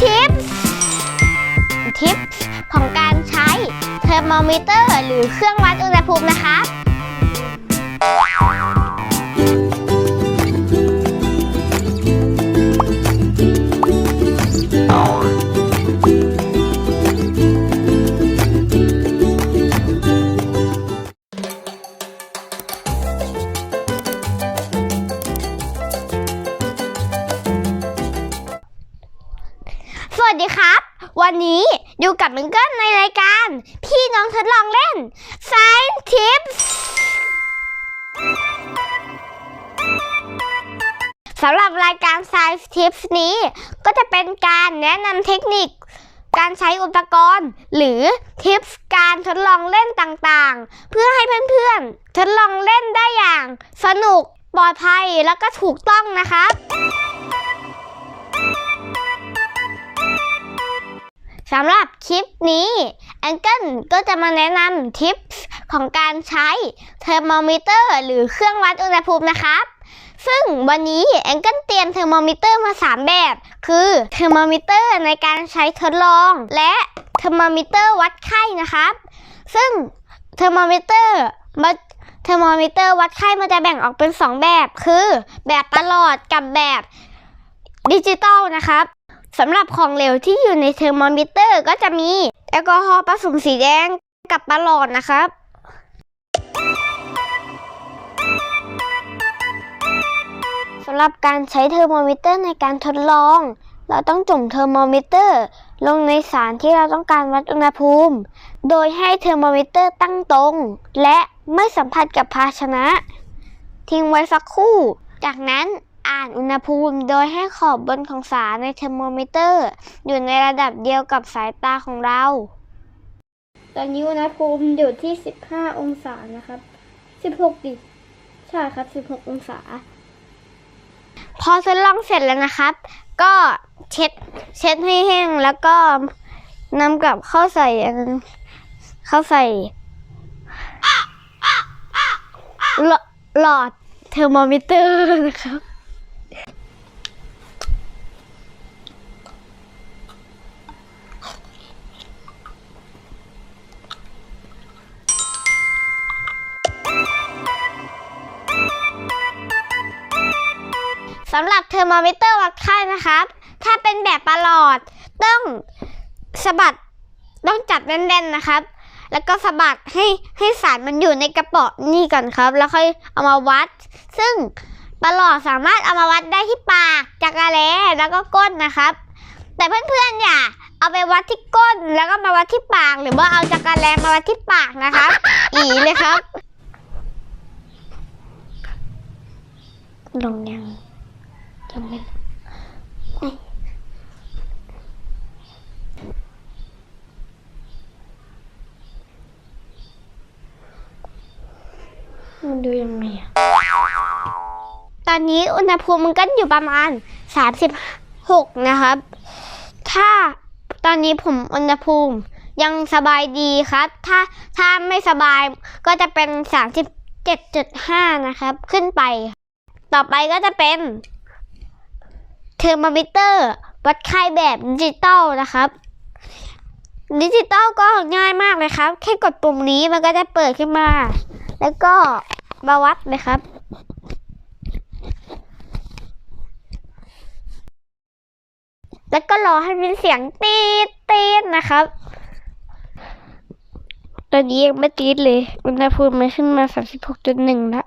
ทิปทิปของการใช้เทอร์โมมิเตอร์ หรือเครื่องวัดอุณหภูมินะคะ วัสดีครับ วันนี้อยู่กับมิงเกิลในรายการ พี่น้องทดลองเล่น Science Tips สำหรับรายการ Science Tips นี้ ก็จะเป็นการแนะนำเทคนิค การใช้อุปกรณ์ หรือทิปส์การทดลองเล่นต่างๆ เพื่อให้เพื่อนๆ ทดลองเล่นได้อย่าง สนุก ปลอดภัยแล้วก็ถูกต้องนะครับ สำหรับคลิปนี้แองเกิลก็จะมาแนะนำทิปส์ของการใช้เทอร์โมมิเตอร์หรือเครื่องวัดอุณหภูมินะครับ ซึ่งวันนี้แองเกิลเตรียมเทอร์โมมิเตอร์มา 3 แบบ คือเทอร์โมมิเตอร์ในการใช้ทดลอง และเทอร์โมมิเตอร์วัดไข้นะครับ ซึ่งเทอร์โมมิเตอร์มันเทอร์โมมิเตอร์วัดไข้มันจะแบ่งออกเป็น 2 แบบ คือแบบประหลอดกับแบบดิจิตอลนะครับ สำหรับของเหลวที่อยู่ในเทอร์โมมิเตอร์ก็จะมีแอลกอฮอล์ผสมสีแดงกับปลาหลอดนะครับ สำหรับการใช้เทอร์โมมิเตอร์ในการทดลอง เราต้องจุ่มเทอร์โมมิเตอร์ ลงในสารที่เราต้องการวัดอุณหภูมิ โดยให้เทอร์โมมิเตอร์ตั้งตรง และไม่สัมผัสกับภาชนะ ทิ้งไว้สักครู่ จากนั้น อ่านอุณหภูมิ โดยให้ขอบบนของสารในเทอร์โมมิเตอร์ อยู่ในระดับเดียวกับสายตาของเรา ตอนนี้อุณหภูมิอยู่ที่ 15 องศานะครับ 16 ดิ ใช่ครับ 16 องศา พอทดลองเสร็จแล้วนะครับ ก็เช็ดเช็ดให้แห้งแล้วก็นำกลับเข้าใส่อันเข้าใส่หลอดหลอดเทอร์โมมิเตอร์นะครับ สำหรับเทอร์โมมิเตอร์วัดไข้นะครับ ถ้าเป็นแบบประหลอดต้องสะบัดต้องจับแน่นๆนะครับ แล้วก็สะบัดให้ให้สารมันอยู่ในกระป๋อนี่ก่อนครับ แล้วค่อยเอามาวัด ซึ่งประหลอดสามารถเอามาวัดได้ที่ปากจักระแลแล้วก็ก้นนะครับ แต่เพื่อนๆอย่าเอาไปวัดที่ก้นแล้วก็มาวัดที่ปาก หรือว่าเอาจักระแลมาวัดที่ปากนะครับอีเลยครับ ลงยัง ยังไม่นี่มันดูยังไงอะตอนนี้อุณหภูมิมันก็อยู่ประมาณ 36 นะครับ ถ้าตอนนี้ผมอุณหภูมิยังสบายดีครับ ถ้าถ้าไม่สบายก็จะเป็น 37.5 นะครับ ขึ้นไป ต่อไปก็จะเป็น เทอร์โมมิเตอร์ วัดไข้แบบดิจิตอลนะครับดิจิตอลก็ง่ายมากเลยครับ แค่กดปุ่มนี้มันก็จะเปิดขึ้นมา แล้วก็มาวัดเลยครับ แล้วก็รอให้มีเสียงตีดตีดนะครับ ตอนนี้ยังไม่ตีดเลย อุณหภูมิมันขึ้นมา 36.1แล้ว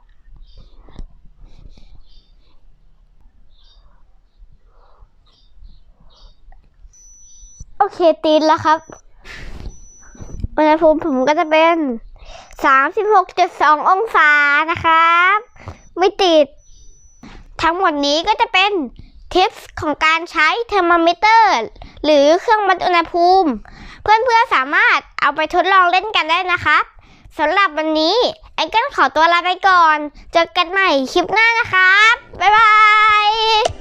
เคตีนแล้วครับอุณหภูมิผมก็จะเป็น36.2องศานะครับ ไม่ติด ทั้งหมดนี้ก็จะเป็นทิปส์ของการใช้เทอร์โมมิเตอร์ หรือเครื่องวัดอุณหภูมิ เพื่อนๆสามารถเอาไปทดลองเล่นกันได้นะครับสำหรับวันนี้แองเกิลขอตัวลาไปก่อน เจอกันใหม่คลิปหน้านะครับ บ๊ายบาย